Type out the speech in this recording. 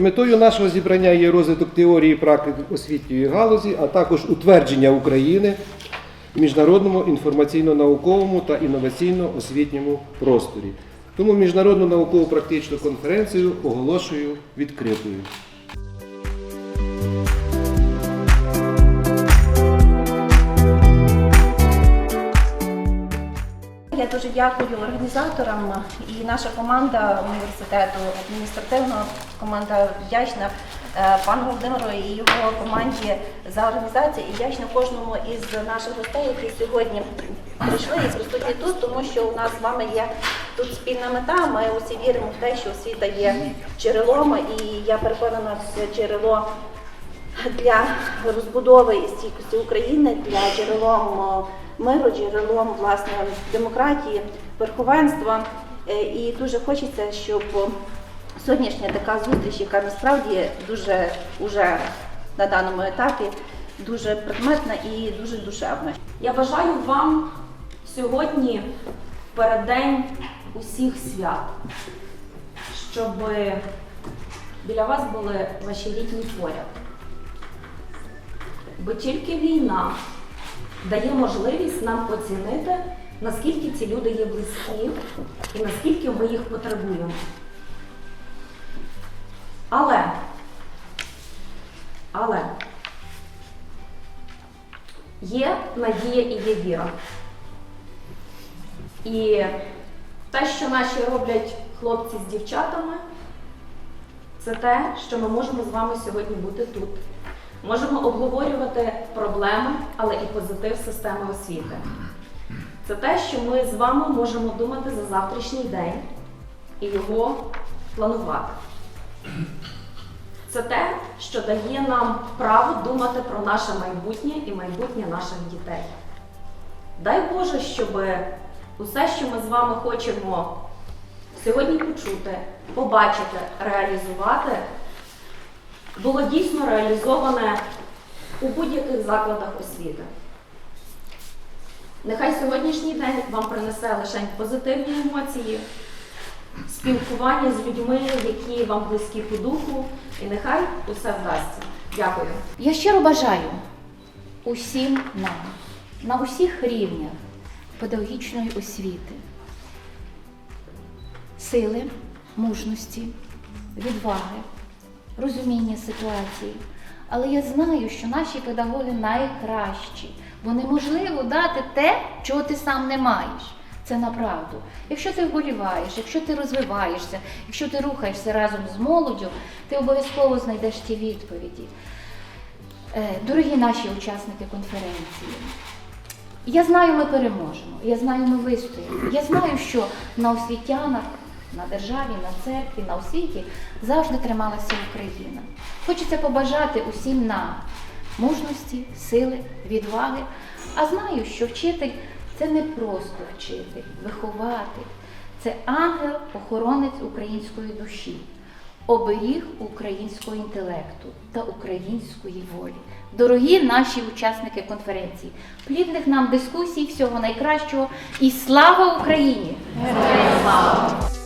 Метою, нашого зібрання є розвиток теорії і практики освітньої галузі, а також утвердження України в міжнародному інформаційно-науковому та інноваційно-освітньому просторі. Тому міжнародну наукову практичну конференцію оголошую відкритою. Дуже дякую організаторам і наша команда університету адміністративна команда вдячна е, пану Володимиру і його команді за організацію і вдячна кожному із наших гостей, які сьогодні прийшли і присутні тут, тому що у нас з вами є тут спільна мета. Ми усі віримо в те, що освіта є джерелом, і я переконана, це джерело для розбудови і стійкості України, для джерелом миру, джерелом власне демократії, верховенства. Е, І дуже хочеться, щоб сьогоднішня така зустріч, яка насправді дуже уже на даному етапі дуже предметна і дуже душевна. Я бажаю вам сьогодні, переддень усіх свят, щоб біля вас були ваші рідні поряд. Бо тільки війна дає можливість нам оцінити, наскільки ці люди є близькі і наскільки ми їх потребуємо. Але, але є надія і є віра. І те, що наші роблять хлопці з дівчатами, це те, що ми можемо з вами сьогодні бути тут. Можемо обговорювати проблеми, але і позитив системи освіти. Це те, що ми з вами можемо думати за завтрашній день і його планувати. Це те, що дає нам право думати про наше майбутнє і майбутнє наших дітей. Дай Боже, щоб усе, що ми з вами хочемо сьогодні почути, побачити, реалізувати, було дійсно реалізоване у будь-яких закладах освіти. Нехай сьогоднішній день вам принесе лише позитивні емоції, спілкування з людьми, які вам близькі по духу, і нехай усе вдасться. Дякую. Я щиро бажаю усім нам на усіх рівнях педагогічної освіти сили, мужності, відваги, розуміння ситуації. Але я знаю, що наші педагоги найкращі, бо неможливо дати те, чого ти сам не маєш. Це направду. Якщо ти вболіваєш, якщо ти розвиваєшся, якщо ти рухаєшся разом з молоддю, ти обов'язково знайдеш ті відповіді. Е, Дорогі наші учасники конференції, я знаю, ми переможемо. Я знаю, ми вистоїмо. Я знаю, що на освітянах, на державі, на церкві, на освіті завжди трималася Україна. Хочеться побажати усім нам мужності, сили, відваги. А знаю, що вчитель це не просто вчитель, вихователь. Це ангел, охоронець української душі, оберіг українського інтелекту та української волі. Дорогі наші учасники конференції, плідних нам дискусій, всього найкращого і слава Україні! Героям слава!